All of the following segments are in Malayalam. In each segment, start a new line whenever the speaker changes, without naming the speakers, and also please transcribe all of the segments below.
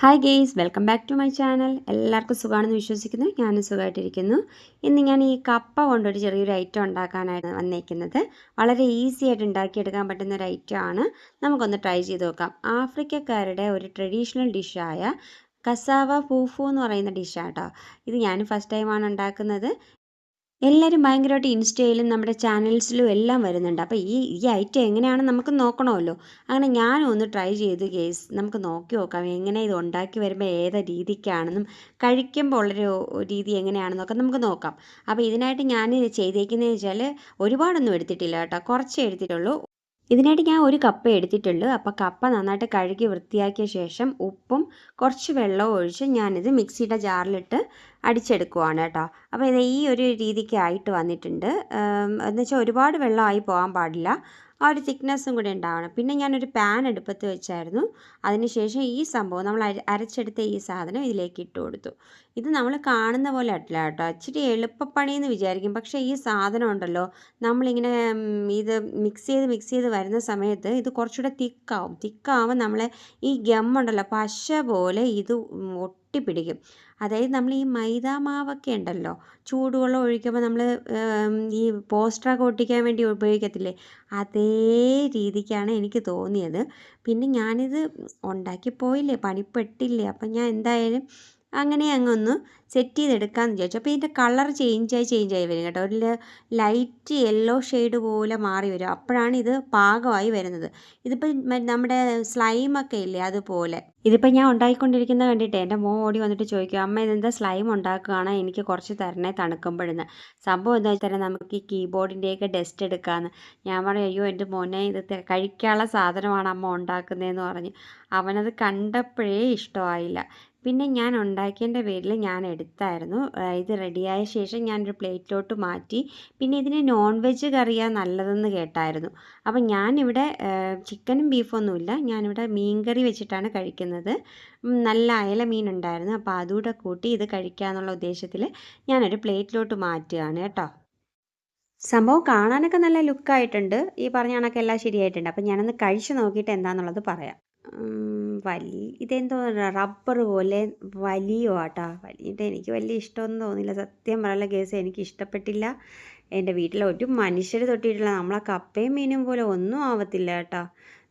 Hi guys welcome back to my channel എല്ലാവർക്കും സുഖമാണെന്ന് വിശ്വസിക്കുന്നു. ഞാനും സുഖമായിട്ടിരിക്കുന്നു. ഇന്ന് ഞാൻ ഈ കപ്പ കൊണ്ടൊരു ചെറിയൊരു ഐറ്റം ഉണ്ടാക്കാനായിട്ട് വന്നേക്കുന്നത്. വളരെ ഈസി ആയിട്ട് ഉണ്ടാക്കിയെടുക്കാൻ പറ്റുന്ന ഒരു ഐറ്റം ആണ്. നമുക്കൊന്ന് ട്രൈ ചെയ്ത് നോക്കാം. ആഫ്രിക്കക്കാരുടെ ഒരു ട്രഡീഷണൽ ഡിഷായ കസാവ ഫൂഫു എന്ന് പറയുന്ന ഡിഷാട്ടോ ഇത് ഞാൻ ഫസ്റ്റ് ടൈമാണ് ഉണ്ടാക്കുന്നത്. എല്ലാവരും ഭയങ്കരമായിട്ട് ഇൻസ്റ്റയിലും നമ്മുടെ ചാനൽസിലും എല്ലാം വരുന്നുണ്ട്. അപ്പോൾ ഈ ഈ ഐറ്റം എങ്ങനെയാണ് നമുക്ക് നോക്കണമല്ലോ. അങ്ങനെ ഞാനും ഒന്ന് ട്രൈ ചെയ്ത് കേസ് നമുക്ക് നോക്കി നോക്കാം. എങ്ങനെ ഇത് ഉണ്ടാക്കി വരുമ്പോൾ ഏത് രീതിക്കാണെന്നും കഴിക്കുമ്പോൾ ഉള്ളൊരു രീതി എങ്ങനെയാണെന്നൊക്കെ നമുക്ക് നോക്കാം. അപ്പോൾ ഇതിനായിട്ട് ഞാൻ ചെയ്തേക്കുന്നതെന്ന് വെച്ചാൽ ഒരുപാടൊന്നും എടുത്തിട്ടില്ല കേട്ടോ. കുറച്ചേ എടുത്തിട്ടുള്ളൂ. ഇതിനായിട്ട് ഞാൻ ഒരു കപ്പ എടുത്തിട്ടുള്ളൂ. അപ്പോൾ കപ്പ നന്നായിട്ട് കഴുകി വൃത്തിയാക്കിയ ശേഷം ഉപ്പും കുറച്ച് വെള്ളവും ഒഴിച്ച് ഞാനിത് മിക്സിയുടെ ജാറിലിട്ട് അടിച്ചെടുക്കുവാണ് കേട്ടോ. അപ്പോൾ ഇത് ഈ ഒരു രീതിക്ക് ആയിട്ട് വന്നിട്ടുണ്ട് എന്നുവെച്ചാൽ ഒരുപാട് വെള്ളമായി പോകാൻ പാടില്ല. ആ ഒരു തിക്നെസ്സും കൂടി ഉണ്ടാവണം. പിന്നെ ഞാനൊരു പാൻ എടുപ്പത്ത് വെച്ചായിരുന്നു. അതിനുശേഷം ഈ സംഭവം നമ്മൾ അരച്ചെടുത്ത ഈ സാധനം ഇതിലേക്ക് ഇട്ട് കൊടുത്തു. ഇത് നമ്മൾ കാണുന്ന പോലെ അല്ല കേട്ടോ. ഇച്ചിരി എളുപ്പപ്പണിയെന്ന് വിചാരിക്കും. പക്ഷേ ഈ സാധനം ഉണ്ടല്ലോ നമ്മളിങ്ങനെ ഇത് മിക്സ് ചെയ്ത് മിക്സ് ചെയ്ത് വരുന്ന സമയത്ത് ഇത് കുറച്ചുകൂടെ തിക്കാവും തിക്കാവുമ്പോൾ നമ്മളെ ഈ ഗമ്മുണ്ടല്ലോ പശ പോലെ ഇത് ഒട്ടിപ്പിടിക്കും അതായത് നമ്മൾ ഈ മൈദ മാവൊക്കെ ഉണ്ടല്ലോ ചൂടുവെള്ളം ഒഴിക്കുമ്പോൾ നമ്മൾ ഈ പോസ്റ്ററൊക്കെ ഒട്ടിക്കാൻ വേണ്ടി ഉപയോഗിക്കത്തില്ലേ? അതേ രീതിക്കാണ് എനിക്ക് തോന്നിയത്. പിന്നെ ഞാനിത് ഉണ്ടാക്കി പോയില്ലേ പണിപ്പെട്ടില്ലേ? അപ്പം ഞാൻ എന്തായാലും അങ്ങനെ അങ്ങൊന്ന് സെറ്റ് ചെയ്തെടുക്കാമെന്ന് വിചാരിച്ചു. അപ്പോൾ ഇതിന്റെ കളർ ചേഞ്ചായി ചേഞ്ചായി വരും കേട്ടോ. ഒരു ലൈറ്റ് യെല്ലോ ഷെയ്ഡ് പോലെ മാറി വരും. അപ്പോഴാണ് ഇത് പാകമായി വരുന്നത്. ഇതിപ്പോൾ നമ്മുടെ സ്ലൈമൊക്കെ ഇല്ലേ അതുപോലെ. ഇതിപ്പോൾ ഞാൻ ഉണ്ടാക്കിക്കൊണ്ടിരിക്കുന്ന കണ്ടിട്ട് എന്റെ മോ ഓടി വന്നിട്ട് ചോദിക്കും അമ്മ ഇതെന്താ സ്ലൈം ഉണ്ടാക്കുകയാണ്? എനിക്ക് കുറച്ച് തരണേ തണുക്കുമ്പോഴെന്ന്. സംഭവം എന്താ വെച്ചാൽ നമുക്ക് ഈ കീബോർഡിന്റെയൊക്കെ ഡസ്റ്റ് എടുക്കാമെന്ന് ഞാൻ പറഞ്ഞു അയ്യോ എന്റെ മോനെ ഇത് കഴിക്കാനുള്ള സാധനമാണ് അമ്മ ഉണ്ടാക്കുന്നതെന്ന് പറഞ്ഞ്. അവനത് കണ്ടപ്പോഴേ ഇഷ്ടമായില്ല. പിന്നെ ഞാൻ ഉണ്ടാക്കിയതിന്റെ പേരിൽ ഞാൻ എടുത്തായിരുന്നു. ഇത് റെഡിയായ ശേഷം ഞാനൊരു പ്ലേറ്റിലോട്ട് മാറ്റി. പിന്നെ ഇതിന് നോൺ വെജ് കറിയാണ് നല്ലതെന്ന് കേട്ടായിരുന്നു. അപ്പം ഞാനിവിടെ ചിക്കനും ബീഫൊന്നുമില്ല ഞാനിവിടെ മീൻ കറി വെച്ചിട്ടാണ് കഴിക്കുന്നത്. നല്ല അയല മീൻ ഉണ്ടായിരുന്നു. അപ്പോൾ അതുകൂടെ കൂട്ടി ഇത് കഴിക്കാമെന്നുള്ള ഉദ്ദേശത്തിൽ ഞാനൊരു പ്ലേറ്റിലോട്ട് മാറ്റുകയാണ് കേട്ടോ. സംഭവം കാണാനൊക്കെ നല്ല ലുക്കായിട്ടുണ്ട്. ഈ പറഞ്ഞ കണക്കെല്ലാം ശരിയായിട്ടുണ്ട്. അപ്പം ഞാനൊന്ന് കഴിച്ച് നോക്കിയിട്ട് എന്താണെന്നുള്ളത് പറയാം. വലി ഇതെന്തോ റബ്ബർ പോലെ വലിയോ ആട്ടാ. വലിയിട്ട് എനിക്ക് വലിയ ഇഷ്ടമൊന്നും തോന്നില്ല സത്യം പറയാനുള്ള കേസ് എനിക്ക് ഇഷ്ടപ്പെട്ടില്ല. എന്റെ വീട്ടിൽ ഒരു മനുഷ്യർ തൊട്ടിട്ടില്ല. നമ്മളെ കപ്പയും മീനും പോലെ ഒന്നും ആവത്തില്ല കേട്ടോ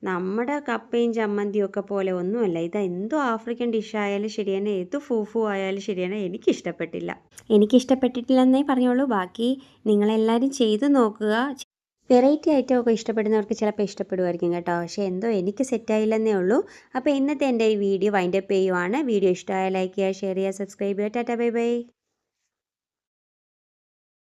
നമ്മുടെ കപ്പയും ചമ്മന്തിയും ഒക്കെ പോലെ ഒന്നുമല്ല. ഇത് എന്തോ ആഫ്രിക്കൻ ഡിഷ് ആയാലും ശരിയാണ് ഏത് ഫൂഫു ആയാലും ശരിയാണ് എനിക്ക് ഇഷ്ടപ്പെട്ടില്ല. എനിക്ക് ഇഷ്ടപ്പെട്ടിട്ടില്ലെന്നേ പറഞ്ഞോളൂ. ബാക്കി നിങ്ങളെല്ലാവരും ചെയ്തു നോക്കുക. വെറൈറ്റി ഐറ്റം ഒക്കെ ഇഷ്ടപ്പെടുന്നവർക്ക് ചിലപ്പോൾ ഇഷ്ടപ്പെടുമായിരിക്കും കേട്ടോ. പക്ഷേ എന്തോ എനിക്ക് സെറ്റായില്ലെന്നേ ഉള്ളൂ. അപ്പോൾ ഇന്നത്തെ എന്റെ ഈ വീഡിയോ വൈൻഡപ്പ് ചെയ്യുവാണ്. വീഡിയോ ഇഷ്ടമായ ലൈക്ക് ചെയ്യുക ഷെയർ ചെയ്യുക സബ്സ്ക്രൈബ് ചെയ്യുക. Tata bye bye.